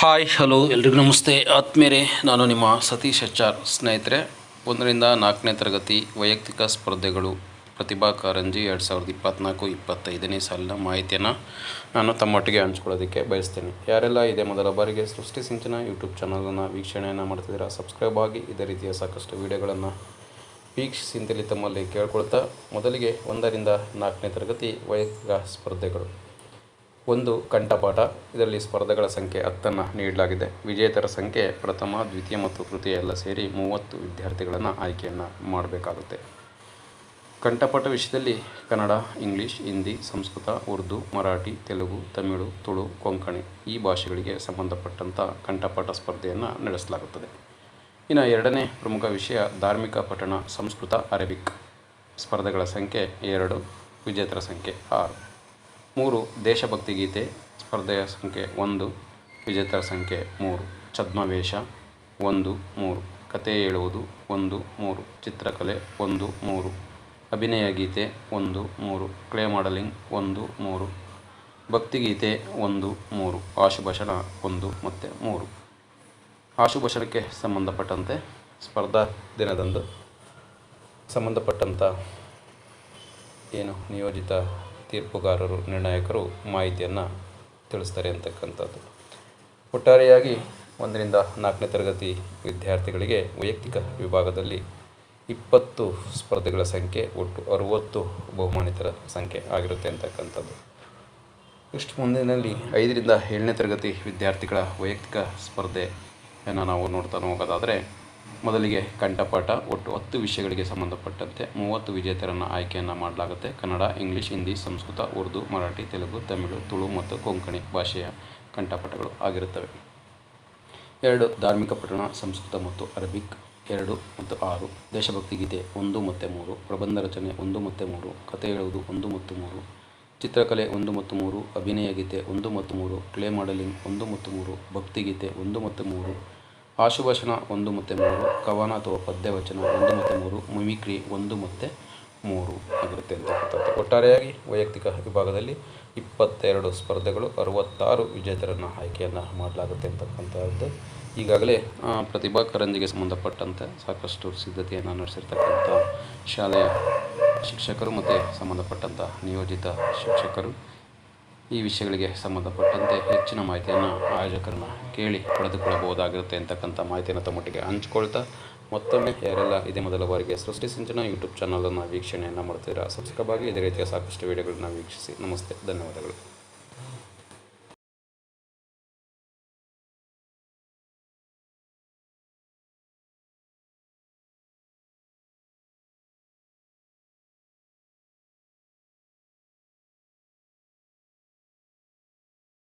Hi, hello, ಎಲ್ರಿಗೂ ನಮಸ್ತೆ. ಆತ್ಮೇರೆ ನಾನು ನಿಮ್ಮ ಸತೀಶ್ ಎಚ್ ಆರ್ ಸ್ನೇಹಿತರೆ. ಒಂದರಿಂದ ನಾಲ್ಕನೇ ತರಗತಿ ವೈಯಕ್ತಿಕ ಸ್ಪರ್ಧೆಗಳು. ಪ್ರತಿಭಾ ಕಾರಂಜಿ ಎರಡು ಸಾವಿರದ ಇಪ್ಪತ್ತ್ನಾಲ್ಕು ಇಪ್ಪತ್ತೈದನೇ ಸಾಲಿನ ಮಾಹಿತಿಯನ್ನು ನಾನು ತಮ್ಮೊಟ್ಟಿಗೆ ಹಂಚ್ಕೊಳ್ಳೋದಕ್ಕೆ ಬಯಸ್ತೇನೆ. ಯಾರೆಲ್ಲ ಇದೇ ಮೊದಲ ಬಾರಿಗೆ ಸೃಷ್ಟಿ ಸಿಂಚನ ಯೂಟ್ಯೂಬ್ ಚಾನಲನ್ನು ವೀಕ್ಷಣೆಯನ್ನು ಮಾಡ್ತಿದ್ದೀರಾ, ಸಬ್ಸ್ಕ್ರೈಬ್ ಆಗಿ ಇದೇ ರೀತಿಯ ಸಾಕಷ್ಟು ವಿಡಿಯೋಗಳನ್ನು ವೀಕ್ಷಿಸಿ ಅಂತೇಳಿ ತಮ್ಮಲ್ಲಿ ಕೇಳ್ಕೊಳ್ತಾ, ಮೊದಲಿಗೆ ಒಂದರಿಂದ ನಾಲ್ಕನೇ ತರಗತಿ ವೈಯಕ್ತಿಕ ಸ್ಪರ್ಧೆಗಳು. ಒಂದು ಕಂಠಪಾಠ. ಇದರಲ್ಲಿ ಸ್ಪರ್ಧೆಗಳ ಸಂಖ್ಯೆ ಹತ್ತನ್ನು ನೀಡಲಾಗಿದೆ. ವಿಜೇತರ ಸಂಖ್ಯೆ ಪ್ರಥಮ, ದ್ವಿತೀಯ ಮತ್ತು ತೃತೀಯ ಎಲ್ಲ ಸೇರಿ ಮೂವತ್ತು ವಿದ್ಯಾರ್ಥಿಗಳನ್ನು ಆಯ್ಕೆಯನ್ನು ಮಾಡಬೇಕಾಗುತ್ತೆ. ಕಂಠಪಾಠ ವಿಷಯದಲ್ಲಿ ಕನ್ನಡ, ಇಂಗ್ಲೀಷ್, ಹಿಂದಿ, ಸಂಸ್ಕೃತ, ಉರ್ದು, ಮರಾಠಿ, ತೆಲುಗು, ತಮಿಳು, ತುಳು, ಕೊಂಕಣಿ ಈ ಭಾಷೆಗಳಿಗೆ ಸಂಬಂಧಪಟ್ಟಂಥ ಕಂಠಪಾಠ ಸ್ಪರ್ಧೆಯನ್ನು ನಡೆಸಲಾಗುತ್ತದೆ. ಇನ್ನು ಎರಡನೇ ಪ್ರಮುಖ ವಿಷಯ ಧಾರ್ಮಿಕ ಪಠಣ, ಸಂಸ್ಕೃತ, ಅರೇಬಿಕ್. ಸ್ಪರ್ಧೆಗಳ ಸಂಖ್ಯೆ ಎರಡು, ವಿಜೇತರ ಸಂಖ್ಯೆ ಆರು. ಮೂರು ದೇಶಭಕ್ತಿ ಗೀತೆ ಸ್ಪರ್ಧೆಯ ಸಂಖ್ಯೆ ಒಂದು, ವಿಜೇತರ ಸಂಖ್ಯೆ ಮೂರು, ಛದ್ಮವೇಷ ಒಂದು, ಮೂರು ಕತೆ ಹೇಳುವುದು ಒಂದು, ಮೂರು, ಚಿತ್ರಕಲೆ ಒಂದು, ಮೂರು, ಅಭಿನಯ ಗೀತೆ ಒಂದು, ಮೂರು, ಕ್ಲೇ ಮಾಡಲಿಂಗ್ ಒಂದು, ಮೂರು, ಭಕ್ತಿಗೀತೆ ಒಂದು, ಮೂರು, ಆಶುಭಷಣ ಒಂದು, ಮತ್ತು ಮೂರು. ಆಶುಭಷಣಕ್ಕೆ ಸಂಬಂಧಪಟ್ಟಂತೆ ಸ್ಪರ್ಧಾ ದಿನದಂದು ಸಂಬಂಧಪಟ್ಟಂಥ ಏನು ನಿಯೋಜಿತ ತೀರ್ಪುಗಾರರು, ನಿರ್ಣಾಯಕರು ಮಾಹಿತಿಯನ್ನು ತಿಳಿಸ್ತಾರೆ ಅಂತಕ್ಕಂಥದ್ದು. ಒಟ್ಟಾರೆಯಾಗಿ ಒಂದರಿಂದ ನಾಲ್ಕನೇ ತರಗತಿ ವಿದ್ಯಾರ್ಥಿಗಳಿಗೆ ವೈಯಕ್ತಿಕ ವಿಭಾಗದಲ್ಲಿ ಇಪ್ಪತ್ತು ಸ್ಪರ್ಧೆಗಳ ಸಂಖ್ಯೆ, ಒಟ್ಟು ಅರುವತ್ತು ಬಹುಮಾನಿತರ ಸಂಖ್ಯೆ ಆಗಿರುತ್ತೆ ಅಂತಕ್ಕಂಥದ್ದು. ಇಷ್ಟು ಮುಂದಿನಲ್ಲಿ ಐದರಿಂದ ಏಳನೇ ತರಗತಿ ವಿದ್ಯಾರ್ಥಿಗಳ ವೈಯಕ್ತಿಕ ಸ್ಪರ್ಧೆಯನ್ನು ನಾವು ನೋಡ್ತಾ ಹೋಗೋದಾದರೆ ಮೊದಲಿಗೆ ಕಂಠಪಾಠ, ಒಟ್ಟು ಹತ್ತು ವಿಷಯಗಳಿಗೆ ಸಂಬಂಧಪಟ್ಟಂತೆ ಮೂವತ್ತು ವಿಜೇತರನ್ನು ಆಯ್ಕೆಯನ್ನು ಮಾಡಲಾಗುತ್ತೆ. ಕನ್ನಡ, ಇಂಗ್ಲೀಷ್, ಹಿಂದಿ, ಸಂಸ್ಕೃತ, ಉರ್ದು, ಮರಾಠಿ, ತೆಲುಗು, ತಮಿಳು, ತುಳು ಮತ್ತು ಕೊಂಕಣಿ ಭಾಷೆಯ ಕಂಠಪಾಠಗಳು ಆಗಿರುತ್ತವೆ. ಎರಡು, ಧಾರ್ಮಿಕ ಪಠಣ, ಸಂಸ್ಕೃತ ಮತ್ತು ಅರಬಿಕ್. ಎರಡು ಮತ್ತು ಆರು, ದೇಶಭಕ್ತಿ ಗೀತೆ ಒಂದು ಮತ್ತು ಮೂರು, ಪ್ರಬಂಧ ರಚನೆ ಒಂದು ಮತ್ತು ಮೂರು ಕತೆ ಹೇಳುವುದು ಒಂದು ಮತ್ತು ಮೂರು, ಚಿತ್ರಕಲೆ ಒಂದು ಮತ್ತು ಮೂರು, ಅಭಿನಯ ಗೀತೆ ಒಂದು ಮತ್ತು ಮೂರು, ಕ್ಲೇ ಮಾಡಲಿಂಗ್ ಒಂದು ಮತ್ತು ಮೂರು ಭಕ್ತಿಗೀತೆ ಒಂದು ಮತ್ತು ಮೂರು ಆಶುಭಾಷಣ ಒಂದು ಮತ್ತು ಮೂರು, ಕವನ ಅಥವಾ ಪದ್ಯವಚನ ಒಂದು ಮತ್ತು ಮೂರು, ಮಿಮಿಕ್ರಿ ಒಂದು ಮತ್ತು ಮೂರು ಆಗಿರುತ್ತೆ ಅಂತಕ್ಕಂಥದ್ದು ಒಟ್ಟಾರೆಯಾಗಿ ವೈಯಕ್ತಿಕ ವಿಭಾಗದಲ್ಲಿ ಇಪ್ಪತ್ತೆರಡು ಸ್ಪರ್ಧೆಗಳು ಅರವತ್ತಾರು ವಿಜೇತರನ್ನು ಆಯ್ಕೆಯನ್ನು ಮಾಡಲಾಗುತ್ತೆ ಅಂತಕ್ಕಂಥದ್ದು ಈಗಾಗಲೇ ಪ್ರತಿಭಾ ಕರಂಜಿಗೆ ಸಂಬಂಧಪಟ್ಟಂತೆ ಸಾಕಷ್ಟು ಸಿದ್ಧತೆಯನ್ನು ನಡೆಸಿರ್ತಕ್ಕಂಥ ಶಾಲೆಯ ಶಿಕ್ಷಕರು ಮತ್ತು ಸಂಬಂಧಪಟ್ಟಂಥ ನಿಯೋಜಿತ ಶಿಕ್ಷಕರು ಈ ವಿಷಯಗಳಿಗೆ ಸಂಬಂಧಪಟ್ಟಂತೆ ಹೆಚ್ಚಿನ ಮಾಹಿತಿಯನ್ನು ಆಯೋಜಕರನ್ನು ಕೇಳಿ ಪಡೆದುಕೊಳ್ಳಬಹುದಾಗಿರುತ್ತೆ ಅಂತಕ್ಕಂಥ ಮಾಹಿತಿಯನ್ನು ತಮ್ಮೊಟ್ಟಿಗೆ ಹಂಚ್ಕೊಳ್ತಾ ಮತ್ತೊಮ್ಮೆ ಯಾರೆಲ್ಲ ಇದೇ ಮೊದಲ ಬಾರಿಗೆ ಸೃಷ್ಟಿ ಸಿಂಚನ ಯೂಟ್ಯೂಬ್ ಚಾನಲನ್ನು ವೀಕ್ಷಣೆಯನ್ನು ಮಾಡ್ತೀರಾ ಸಬ್ಸ್ಕ್ರೈಬ್ ಆಗಿ ಇದೇ ರೀತಿಯ ಸಾಕಷ್ಟು ವಿಡಿಯೋಗಳನ್ನ ವೀಕ್ಷಿಸಿ. ನಮಸ್ತೆ, ಧನ್ಯವಾದಗಳು.